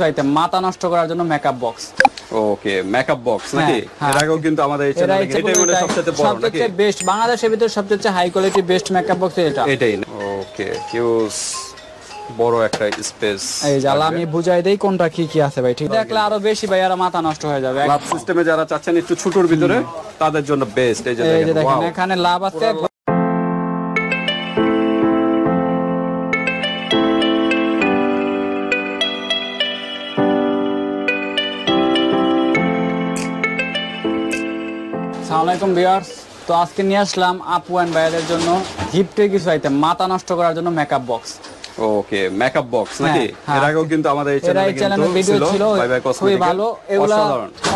চাইতে মাথা নষ্ট করার জন্য makeup box okay makeup box নাকি? হ্যাঁ। এর আগেও কিন্তু আমাদের এই চ্যানেলে এটাই মনে সবচেয়ে বড় নাকি? সবচেয়ে বেস্ট বাংলাদেশের ভিতরে সবচেয়ে high quality best makeup box এটা। এটাই। ওকে বড় একটা স্পেস এই জালা আমি বুঝাই দেই কোনটা কি কি আছে ভাই ঠিক দেখলে আরও বেশি ভাই আর মাথা নষ্ট হয়ে যাবে। লাভ সিস্টেমে যারা চাচ্ছেন একটু ছোটর ভিতরে তাদের জন্য বেস্ট এই যে দেখেন এখানে লাভ আছে। আসসালামু আলাইকুম তো আজকে নিয়ে আসলাম আপু অ্যান্ড ভাইয়াদের জন্য গিফটের কিছু আইটেম মাথা নষ্ট করার জন্য makeup box okay makeup box নাকি? হ্যাঁ। এর আগেও কিন্তু আমাদের এই চ্যানেলে ভিডিও ছিল বাই বাই খুবই ভালো। এগুলা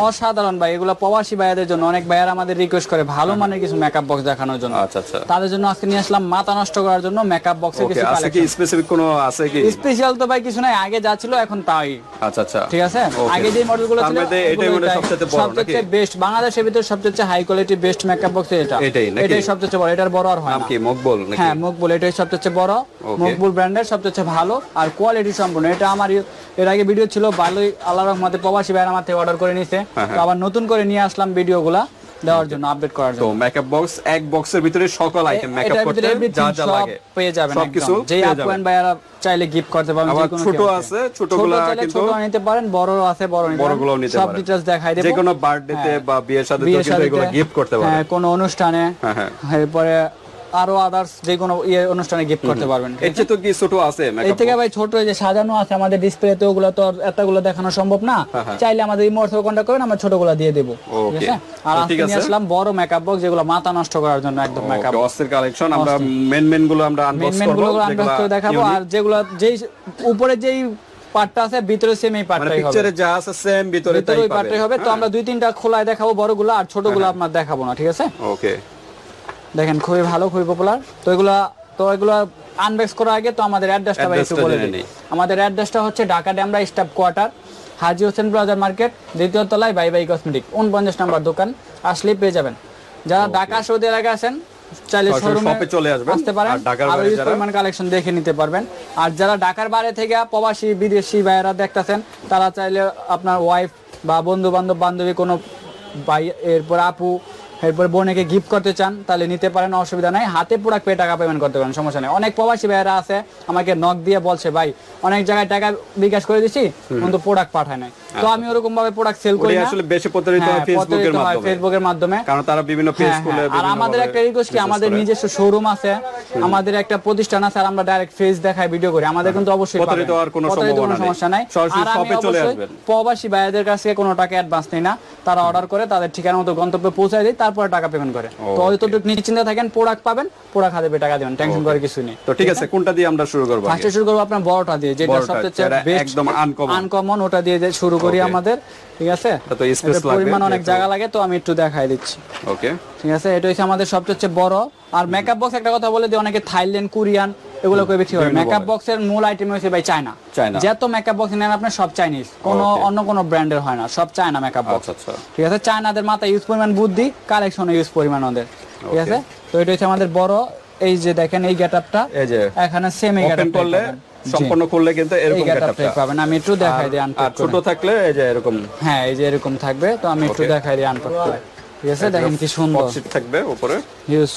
অসাধারণ। ভাই এগুলা প্রবাসী ভাইয়াদের জন্য অনেক ভাইয়ার আমাদের রিকোয়েস্ট করে ভালো মানের কিছু মেকআপ বক্স দেখানোর জন্য। আচ্ছা আচ্ছা। তাদের জন্য আজকে নিয়ে আসলাম মাথা নষ্ট করার জন্য মেকআপ বক্সের ওকে কিছু আছে কি স্পেসিফিক কোনো আছে কি? স্পেশাল তো ভাই কিছু নাই আগে যা ছিল এখন তাই। আচ্ছা আচ্ছা। ঠিক আছে. আগে যে মডেলগুলো ছিল এটাই মনে সবচেয়ে বড় নাকি? সবচেয়ে বেস্ট বাংলাদেশের ভিতরে সবচেয়ে high quality best makeup box এটা। এটাই? এটাই সবচেয়ে বড় এটার বড় আর হয় না। কি? মকবুল নাকি? হ্যাঁ মকবুল এটাই সবচেয়ে বড়। মকবুল ব্র্যান্ডের সবচেয়ে ভালো আর কোয়ালিটি সম্পূর্ণ। এটা আমার এর আগে ভিডিও ছিল ভালোই আল্লাহ রহমতে প্রবাসী ভাইয়ের আমার থেকে অর্ডার করে নিছে হ্যাঁ, তো আবার নতুন করে নিয়ে আসলাম ভিডিওগুলা দেওয়ার জন্য আপডেট করার জন্য। তো মেকআপ বক্স এক বক্সের ভিতরে সকল আইটেম মেকআপ করতে যা যা লাগে। পেয়ে যাবেন সবকিছু। যেই পেয়ে আপু যাবেন। and ভাইয়ারা চাইলে গিফট করতে পারবেন যে কোনো ছোট আছে, ছোটগুলা কিন্তু- ছোট নিতে পারেন বড় আছে বড় নিতে পারেন। বড়গুলোও নিতে সব ডিটেইলস দেখাই দেব। যে কোনো বার্থডেতে হ্যাঁ। বা বিয়ের সাথে বিয়ের কিন্তু এগুলো গিফট করতে পারেন হ্যাঁ পারেন কোনো অনুষ্ঠানে। হ্যাঁ, হ্যাঁ। এরপরে আরও আদার্স যে কোনো ইয়ে অনুষ্ঠানে গিফট করতে পারবেন। এর চেয়ে তো কি ছোট আছে এই থেকে ভাই ছোট যে সাজানো আছে আমাদের ডিসপ্লেতে ওগুলো তো এতগুলো দেখানো সম্ভব না। হ্যাঁ। চাইলে আমাদের ইমোর থেকে কন্ট্যাক্ট করেন আমরা ছোটগুলো দিয়ে দেবো. আছে? আর আজকে ঠিক নিয়ে আছে। আসলাম বড় মেকআপ বক্স যেগুলো মাথা নষ্ট করার জন্য একদম মেকআপ অস্থির কালেকশন আমরা মেন মেনগুলো আমরা মেন আনবক্স মেন করবগুলো আনবক্স করে দেখাবো আর যেগুলো যেই উপরে যেই পার্টটা আছে ভিতরে সেম এই মানে পার্টটাই হবে। পিকচারে যা আছে সেম ভিতরে তাই পার্টটাই হবে। তো আমরা দুই তিনটা খোলায় দেখাবো বড়গুলো আর ছোটগুলো হ্যাঁ। আপনার দেখাবো না ঠিক আছে? ওকে দেখেন খুবই ভালো খুবই পপুলার তো এগুলা তো এগুলো আনবক্স করার আগে তো আমাদের অ্যাড্রেসটা ভাই একটু বলে দিই। আমাদের অ্যাড্রেসটা হচ্ছে ঢাকা ড্যামরা স্টাফ কোয়ার্টার হাজি হোসেন প্লাজার মার্কেট দ্বিতীয় তলায় বাই বাই কসমেটিক উনপঞ্চাশ নাম্বার দোকান আসলেই পেয়ে যাবেন। যারা ঢাকা সৌদি এলাকায় আছেন চাইলে শোরুমে চলে আসবেন। আসতে পারেন। আর ইউজ পরিমাণ কালেকশন দেখে নিতে পারবেন। আর যারা ঢাকার বাইরে থেকে প্রবাসী বিদেশি ভাইয়েরা দেখতেছেন তারা চাইলে আপনার ওয়াইফ বা বন্ধু বান্ধব বান্ধবী কোনো ভাই এরপর আপু এরপর বোনকে গিফট করতে চান তাহলে নিতে পারেন অসুবিধা নাই। হাতে প্রোডাক্ট পে টাকা পেমেন্ট করতে পারেন সমস্যা নেই। অনেক প্রবাসী ভাইয়েরা আছে আমাকে নক দিয়ে বলছে ভাই অনেক জায়গায় টাকা বিকাশ করে দিছি কিন্তু প্রোডাক্ট পাঠায় নাই। তো আমি ওরকম ভাবে প্রোডাক্ট সেল করি আসলে বেশি প্রতারিত হয় হ্যাঁ, ফেসবুকের মাধ্যমে। ফেসবুকের মাধ্যমে। কারণ তারা বিভিন্ন পেজ হ্যাঁ, খুলে হ্যাঁ। আর আমাদের একটা রিকোয়েস্ট কি? আমাদের নিজস্ব শোরুম আছে। আমাদের একটা প্রতিষ্ঠান আছে আর আমরা ডাইরেক্ট ফেস দেখাই ভিডিও করি। আমাদের কিন্তু অবশ্যই প্রতারিত হওয়ার কোনো সম্ভাবনা সমস্যা নাই। সরাসরি আর চলে আসবেন। প্রবাসী ভাইদের কাছ কোনো টাকা অ্যাডভান্স নেই না। তারা অর্ডার করে তাদের ঠিকানা মতো গন্তব্যে পৌঁছায় দেয় তারপরে টাকা পেমেন্ট করে। তো. যতটুকু নিশ্চিন্তে থাকেন প্রোডাক্ট পাবেন প্রোডাক্ট হাতে টাকা দিবেন টেনশন করে কিছু নেই। তো ঠিক আছে কোনটা দিয়ে আমরা শুরু করব? ফার্স্টে শুরু করব আপনার বড়টা দিয়ে যেটা সবচেয়ে বেস্ট একদম uncommon। আনকমন ওটা দিয়ে শুরু করি আমাদের ঠিক আছে? তো এটার লাগবে, পরিমাণ অনেক জায়গা লাগে তো আমি একটু দেখাই দিচ্ছি। ওকে ঠিক আছে? এটা হচ্ছে আমাদের সবচেয়ে বড়। আর মেকআপ বক্স একটা কথা বলে দিই অনেকে থাইল্যান্ড কোরিয়ান এগুলো করে বিক্রি করে মেকআপ বক্সের মূল আইটেম হচ্ছে ভাই চায়না। চায়না। যত মেকআপ বক্স নেন আপনার সব চাইনিজ কোনো. অন্য কোনো ব্র্যান্ডের হয় না সব চায়না মেকআপ বক্স আচ্ছা আচ্ছা। ঠিক আছে? চায়নাদের মাথায় ইউজ পরিমাণ বুদ্ধি কালেকশনে ইউজ পরিমাণ ওদের। ঠিক আছে? তো এটা হচ্ছে আমাদের বড় এই যে দেখেন এই গেটআপটা এই যে এখানে সেম এই ওপেন গেটআপটা করলে সম্পূর্ণ করলে কিন্তু এরকম গেটআপটা। পাবেন। আমি একটু দেখাই দিই আনপ্যাক ছোট থাকলে এই যে এরকম। হ্যাঁ এই যে এরকম থাকবে। তো আমি একটু দেখাই দিই আনপ্যাক করে। ঠিক আছে দেখেন কি সুন্দর। পপসিট থাকবে উপরে। ইউজ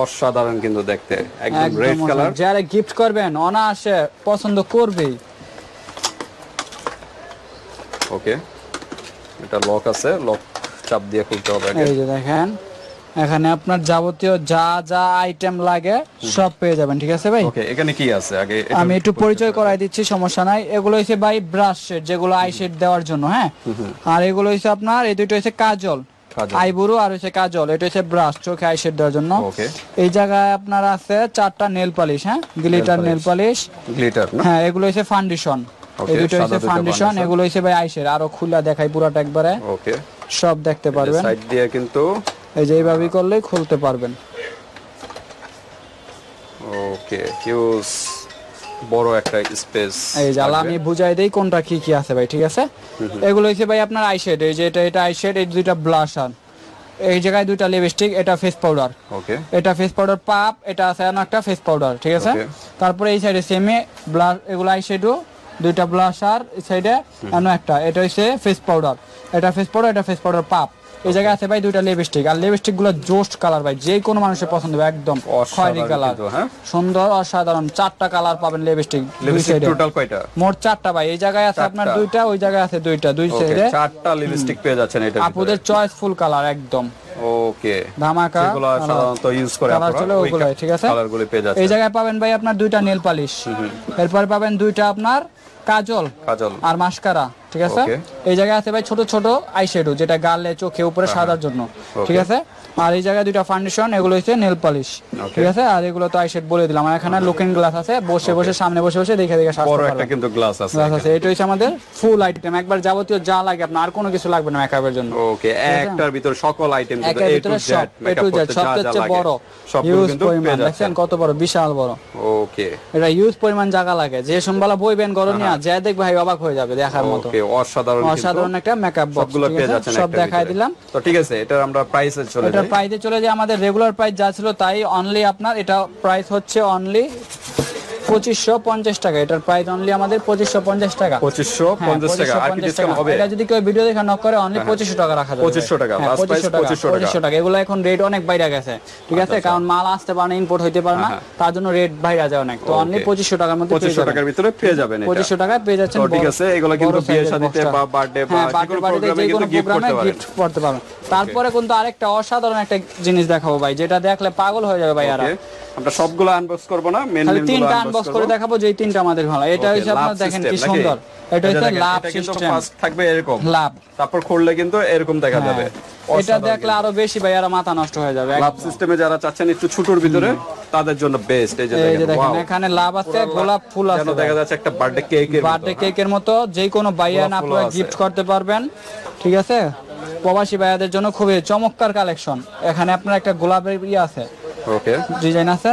অসাধারণ কিন্তু দেখতে। একদম একদম রেড কালার যারা গিফট করবেন অনায়াসে পছন্দ করবেই। ওকে এটা লক আছে। লক চাপ দিয়ে খুলতে হবে এই যে দেখেন। এখানে আপনার যাবতীয় যা যা আইটেম লাগে সব পেয়ে যাবেন ঠিক আছে ভাই? ওকে এখানে কি আছে? আগে আমি একটু পরিচয় করাই দিচ্ছি সমস্যা নাই। এগুলো হচ্ছে ভাই ব্রাশ শেড যেগুলো আই শেড দেওয়ার জন্য হ্যাঁ? আর এগুলো হচ্ছে আপনার এই দুটো হচ্ছে কাজল। আইবুরু আর হচ্ছে কাজল এটা হচ্ছে ব্রাশ চোখে আই শেড দেওয়ার জন্য। ওকে এই জায়গায় আপনার আছে চারটা নেল পালিশ হ্যাঁ? গ্লিটার নেল পালিশ গ্লিটার হ্যাঁ এগুলো হচ্ছে ফাউন্ডেশন এই দুটো হচ্ছে ফাউন্ডেশন এগুলো হচ্ছে ভাই আই আইশের আরও খুলে দেখাই পুরাটা একবারে। ওকে সব দেখতে পারবেন। সাইড দিয়ে কিন্তু এই যে এইভাবে করলেই খুলতে পারবেন। ওকে হিউজ বড় একটা স্পেস এই জালা আমি বুঝাই দেই কোনটা কি কি আছে ভাই ঠিক আছে? এগুলো হচ্ছে ভাই আপনার আইশেড এই যে এটা এটা আইশেড এই দুইটা ব্লাশার এই জায়গায় দুইটা লিপস্টিক এটা ফেস পাউডার ওকে। এটা ফেস পাউডার পাপ এটা আছে এমন একটা ফেস পাউডার ঠিক আছে? তারপরে এই সাইডে সেমে ব্লাশ এগুলো আই শ্যাডো দুইটা ব্লাশার এই সাইডে এমন একটা এটা হচ্ছে ফেস পাউডার এটা ফেস পাউডার এটা ফেস পাউডার পাপ এই জায়গায় আছে ভাই দুইটা লিপস্টিক আর লিপস্টিকগুলো জোস্ট কালার ভাই যে কোনো মানুষের পছন্দ হবে একদম খয়েরি অসাধারণ কালার হ্যাঁ? সুন্দর অসাধারণ চারটা কালার পাবেন লিপস্টিক টোটাল কয়টা? মোট চারটা ভাই। এই জায়গায় আছে আপনার। দুইটা ওই জায়গায় আছে দুইটা দুই সাইডে চারটা লিপস্টিক পেয়ে যাচ্ছেন এটা আপুদের চয়েস ফুল কালার একদম। ওকে ধামাকা। যেগুলো সাধারণত ইউজ করে আপনারা ওই ঠিক আছে? কালারগুলো পেয়ে যাচ্ছেন। এই জায়গায় পাবেন ভাই আপনার দুইটা নেল পালিশ এরপর পাবেন দুইটা আপনার কাজল কাজল। আর মাস্কারা ঠিক আছে? এই জায়গায় আছে ভাই ছোট ছোট আইশ্যাডো যেটা গালে চোখে উপরে হ্যাঁ, সাদার জন্য ঠিক আছে? আর এই জায়গায় দুইটা ফাউন্ডেশন এগুলো হচ্ছে নেল পলিশ ঠিক আছে? আর এগুলো তো আইশ্যাড বলে দিলাম। আর এখানে লুকিং গ্লাস আছে বসে বসে সামনে বসে বসে দেখে দেখে বড় একটা কিন্তু গ্লাস আছে গ্লাস আছে। এটা হচ্ছে আমাদের ফুল আইটেম একবার যাবতীয় যা লাগে আপনার আর কোনো কিছু লাগবে না মেকআপের জন্য। ওকে একটার ভিতর সকল আইটেম কিন্তু এ টু জেড মেকআপ করতে যা যা সবচেয়ে লাগে বড়। ইউজ কিন্তু পরিমাণ দেখছেন? যাচ্ছেন। কত বড় বিশাল বড়। ওকে এটা ইউজ পরিমাণ জায়গা লাগে। যে সোমবালা বইবেন গরনিয়া যে দেখ ভাই অবাক হয়ে যাবে দেখার মতো। ওকে অসাধারণ অসাধারণ একটা মেকআপ বক্স সবগুলো পেয়ে যাচ্ছেন সব দেখাই দিলাম। তো ঠিক আছে এটা আমরা প্রাইসে চলে যাই। প্রাইসে চলে যায়। আমাদের রেগুলার প্রাইস যা ছিল তাই অনলি আপনার এটা প্রাইস হচ্ছে অনলি পঁচিশশো পঞ্চাশ টাকা। এটার প্রাইস অনলি আমাদের পঁচিশশো পঞ্চাশ টাকা। পঁচিশশো হ্যাঁ, পঞ্চাশ টাকা আর কি ডিসকাউন্ট হবে। এটা যদি কেউ ভিডিও দেখে নক করে অনলি পঁচিশশো টাকা রাখা যাবে। 2500 টাকা, হ্যাঁ, last price 2500 টাকা 2500 টাকা। এগুলো এখন রেট অনেক বাইরে গেছে। ঠিক আছে? কারণ মাল আসতে পারে না ইম্পোর্ট হইতে পারে না। হ্যাঁ, তার জন্য রেট বাইরে যায় অনেক। তো অনলি পঁচিশশো টাকার মধ্যে পঁচিশশো টাকার ভিতরে পেয়ে যাবেন পঁচিশশো টাকায় পেয়ে যাচ্ছেন ঠিক আছে, এগুলো কিন্তু বিয়ে শাদিতে বা birthday বা হ্যাঁ, যে birthday কোনো party তে program এ যে কোনো কিন্তু gift করতে প্রোগ্রামে গিফট করতে পারবেন। তারপরে কিন্তু আরেকটা অসাধারণ একটা জিনিস দেখাবো ভাই যেটা দেখলে পাগল হয়ে যাবে ভাই আর আমরা সবগুলো আনবক্স করব না মেন মেন তিনটা আনবক্স করে দেখাবো যে তিনটা আমাদের ভালো। এটা হচ্ছে আপনার দেখেন কি সুন্দর। এটা হচ্ছে লাভ সিস্টেম থাকবে এরকম। লাভ তারপর খুললে কিন্তু এরকম দেখা যাবে। হ্যাঁ। এটা দেখলে আরও বেশি ভাই আর মাথা নষ্ট হয়ে যাবে। লাভ সিস্টেমে যারা চাচ্ছেন একটু ছোটর ভিতরে তাদের জন্য বেস্ট এই যে দেখেন এখানে লাভ আছে গোলাপ ফুল আছে দেখা যাচ্ছে একটা বার্থডে কেকের বার্থডে কেকের মতো যে কোনো গোলাপ আপনারা গিফট করতে পারবেন ঠিক আছে? প্রবাসী ভাইয়াদের জন্য খুবই চমৎকার কালেকশন। এখানে আপনার একটা গোলাপের ইয়ে আছে। ওকে। ডিজাইন আছে।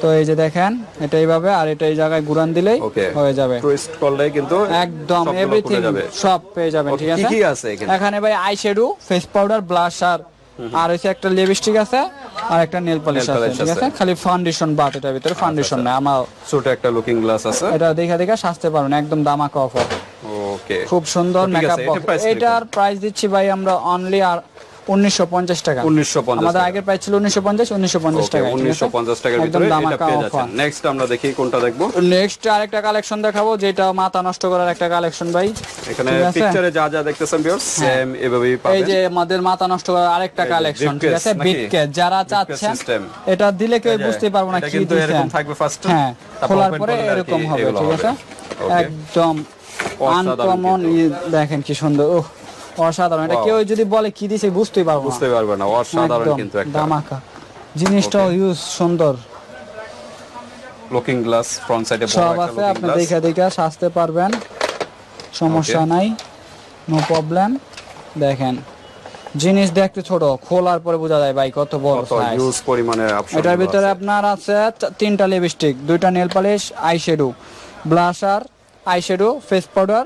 তো এই যে দেখেন এটা এইভাবে আর এটা এই জায়গায় ঘুরান দিলেই হয়ে যাবে। টুইস্ট করলে কিন্তু একদম এভরিথিং সব পেয়ে যাবেন ঠিক আছে? কি আছে এখানে? এখানে ভাই eye shadow face powder blusher আর হচ্ছে একটা লিপস্টিক আছে আর একটা নেল পলিশ আছে ঠিক আছে। আছে। খালি ফাউন্ডেশন বাট এটার ভিতরে ফাউন্ডেশন না আমার ছোট একটা লুকিং গ্লাস আছে। এটা দেখে দেখে সাজতে পারবেন একদম দামাকা অফার ওকে খুব সুন্দর মেকআপ আছে, এটার প্রাইস দিচ্ছি ভাই আমরা অনলি আর উনিশশো পঞ্চাশ টাকা। 1950 আমাদের। আগের প্রাইস ছিল উনিশশো পঞ্চাশ উনিশশো পঞ্চাশ ওকে টাকা 1950 টাকার ভিতরে এটা পেয়ে যাচ্ছেন। নেক্সট আমরা দেখি কোনটা দেখব। নেক্সট আরেকটা কালেকশন দেখাবো যেটা মাথা নষ্ট করার একটা কালেকশন ভাই। এখানে পিকচারে যা যা দেখতেছেন ভিউয়ার্স সেম এভাবেই এই যে আমাদের মাথা নষ্ট করার আরেকটা কালেকশন ঠিক আছে? নাকি? বিটকেস যারা চাচ্ছেন। এটা দিলে কেউ বুঝতে পারব না এটা কি দিয়েছেন এরকম থাকবে ফার্স্ট হ্যাঁ খোলার পরে এরকম হবে ঠিক আছে? একদম আনকমন দেখেন কি সুন্দর ওহ অসাধারণ। এটা কেউ যদি বলে কি দিছে বুঝতেই পারব বুঝতে পারবে না অসাধারণ কিন্তু একটা। জিনিসটাও ইউজ সুন্দর। লুকিং গ্লাস ফ্রন্ট সাইডে সব আছে আপনি গ্লাস দেখে দেখে সাজতে পারবেন সমস্যা নাই নো প্রবলেম দেখেন জিনিস দেখতে ছোট খোলার পরে বোঝা যায় ভাই কত বড় সাইজ ইউজ পরিমাণে অপশন এটার ভিতরে আপনার আছে তিনটা লিপস্টিক দুইটা nail polish eye shadow blusher eye shadow face powder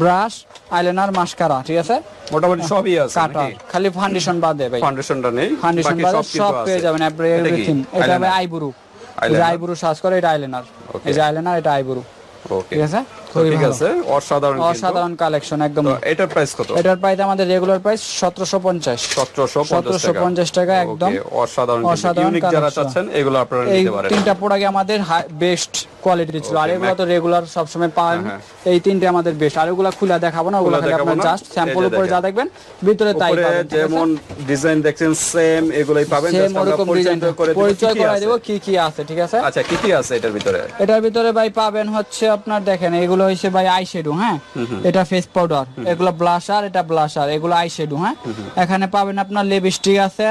brush eyeliner mascara ঠিক আছে? মোটামুটি সবই আছে কাটা খালি ফাউন্ডেশন বাদে ভাই। ফাউন্ডেশনটা নেই ফাউন্ডেশন বাকি বাদে সব পেয়ে যাবেন এভরিথিং এটা হবে? আইব্রু। আইব্রু সাজ করে এটা আইলাইনার এই যে আইলাইনার এটা আইব্রু। ঠিক আছে? ঠিক আছে অসাধারণ অসাধারণ কালেকশন একদম। এটার প্রাইস কত? এটার প্রাইস আমাদের রেগুলার প্রাইস 1750 1750 টাকা। একদম। অসাধারণ ইউনিক যারা চাচ্ছেন এগুলো আপনারা নিতে পারেন। তিনটা প্রোডাক্ট আমাদের বেস্ট কোয়ালিটি ছিল। আর এগুলো তো রেগুলার সবসময় পান হ্যাঁ, এই তিনটে আমাদের বেস্ট আর ওগুলো খুলে দেখাবো না ওগুলো খালি আপনার। জাস্ট স্যাম্পল উপরে যা দেখবেন ভিতরে তাই পাবেন যেমন ডিজাইন দেখছেন সেম এগুলোই পাবেন। Just আমরা পরিচয় করে পরিচয় কি কি করাই আছে। দেবো কি কি আছে ঠিক আছে? আচ্ছা কি কি আছে এটার ভিতরে? এটার ভিতরে ভাই পাবেন হচ্ছে আপনার দেখেন এগুলো হচ্ছে ভাই আই শ্যাডো হ্যাঁ? এটা ফেস পাউডার এগুলো ব্লাশার এটা ব্লাশার এগুলো আই শ্যাডো হ্যাঁ? এখানে পাবেন আপনার লিপস্টিক আছে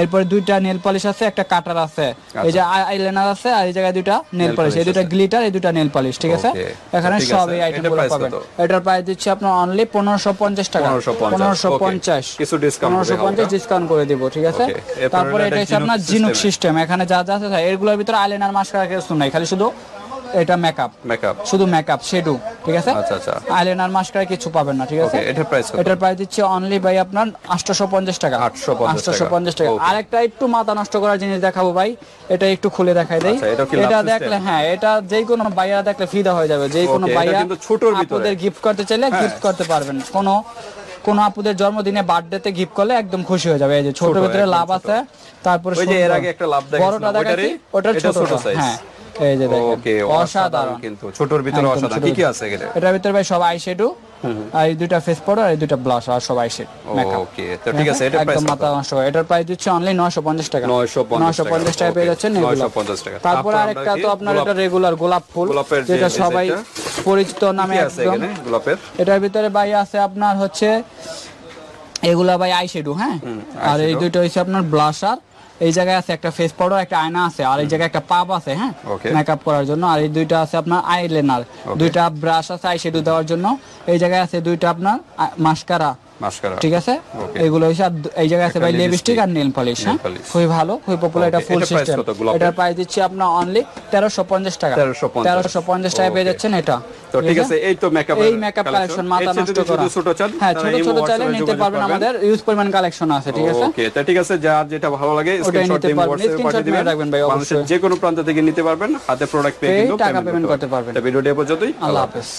এরপরে দুইটা নেল পলিশ আছে একটা কাটার আছে। এই যে আইলাইনার আছে আর এই জায়গায় দুইটা নেল পলিশ এই দুইটা গ্লিটার এই দুইটা নেল পলিশ ঠিক আছে? এখানে সব এই এটার আইটেমগুলো পাবেন। এটার প্রাইস দিচ্ছি আপনার অনলি পনেরোশো পঞ্চাশ টাকা। 1550 পনেরোশো পঞ্চাশ। কিছু পনেরোশো পঞ্চাশ ডিসকাউন্ট করে দিব ঠিক আছে? তারপরে এটা এটা হচ্ছে আপনার জিনুক সিস্টেম এখানে যা যা আছে এগুলোর ভিতরে আইলাইনার মাস্কারা কিছু নাই খালি শুধু এটা মেকআপ মেকআপ শুধু মেকআপ শেডু ঠিক আছে? আচ্ছা আচ্ছা। আইলাইনার মাস্কারা কিছু পাবেন না ঠিক আছে? এটার প্রাইস এটার প্রাইস দিচ্ছে অনলি ভাই আপনার আটশোশো পঞ্চাশ টাকা। 850 আটশোশো পঞ্চাশ টাকা। আরেকটা একটু মাথা নষ্ট করার জিনিস দেখাবো ভাই এটা একটু খুলে দেখাই দেই। আচ্ছা, এটা দেখলে হ্যাঁ এটা যে কোনো ভাইয়া দেখলে ফিদা হয়ে যাবে। যে কোনো ভাইয়া কিন্তু ছোটর ভিতরে। আপুদের গিফট করতে চাইলে হ্যাঁ। গিফট করতে পারবেন। কোনো কোন আপুদের জন্মদিনে বার্থডেতে গিফট করলে একদম খুশি হয়ে যাবে। এই যে ছোট ভিতরে লাভ আছে তারপরে ওই যে এর আগে একটা লাভ দেখাচ্ছি ওটার ছোট ছোট size। হ্যাঁ। এই যে দেখেন অসাধারণ। কিন্তু ছোটর ভিতরে অসাধারণ। কি কি আছে এখানে? এটার ভিতরে ভাই সব আইশ্যাডো আর এই দুইটা ফেস পাউডার আর এই দুইটা ব্লাশ আর সব আইশ্যাড ওকে তো ঠিক আছে এটার প্রাইস মাথা নষ্ট এটার প্রাইস অনলি 950 টাকা। 950 950 টাকা পেয়ে যাচ্ছেন এগুলো। 950 টাকা। তারপর আরেকটা তো আপনার এটা রেগুলার গোলাপ ফুল যেটা সবাই পরিচিত নামে আছে একদম এখানে গোলাপের? এটার ভিতরে ভাই আছে আপনার হচ্ছে এগুলা ভাই আইশ্যাডো হ্যাঁ? আর এই দুইটা হচ্ছে আপনার ব্লাশার এই জায়গায় আছে একটা ফেস পাউডার একটা আয়না আছে আর এই জায়গায় একটা পাপ আছে হ্যাঁ? মেকআপ করার জন্য আর এই দুইটা আছে আপনার আইলেনার দুইটা ব্রাশ আছে আইশ্যাডো দেওয়ার জন্য। এই জায়গায় আছে দুইটা আপনার মাস্কারা মাস্কারা। ঠিক আছে. এগুলো এই জায়গায় আছে ভাই লিপস্টিক আর নেল পলিশ হ্যাঁ? খুবই ভালো খুবই পপুলার এটা ফুল সিস্টেম? এটার প্রাইস দিচ্ছি আপনার অনলি তেরোশো পঞ্চাশ টাকা। 1350 তেরোশো পঞ্চাশ টাকা পেয়ে যাচ্ছেন এটা। তো ঠিক আছে এই তো মেকআপ এই মেকআপ কালেকশন মাথা নষ্ট করা। ছোট চান হ্যাঁ ছোট ছোট চাইলে নিতে পারবেন আমাদের ইউজ পরিমাণ কালেকশন আছে ঠিক আছে? ওকে তো ঠিক আছে যার যেটা ভালো লাগে ওটাই স্ক্রিনশট দিয়ে পারবেন। পাঠিয়ে দিবেন। রাখবেন ভাই, অবশ্যই। যে কোনো প্রান্ত থেকে নিতে পারবেন। হাতে প্রোডাক্ট পেয়ে কিন্তু টাকা payment করতে পারবেন। ভিডিওটি পর্যন্তই। আল্লাহ হাফেজ।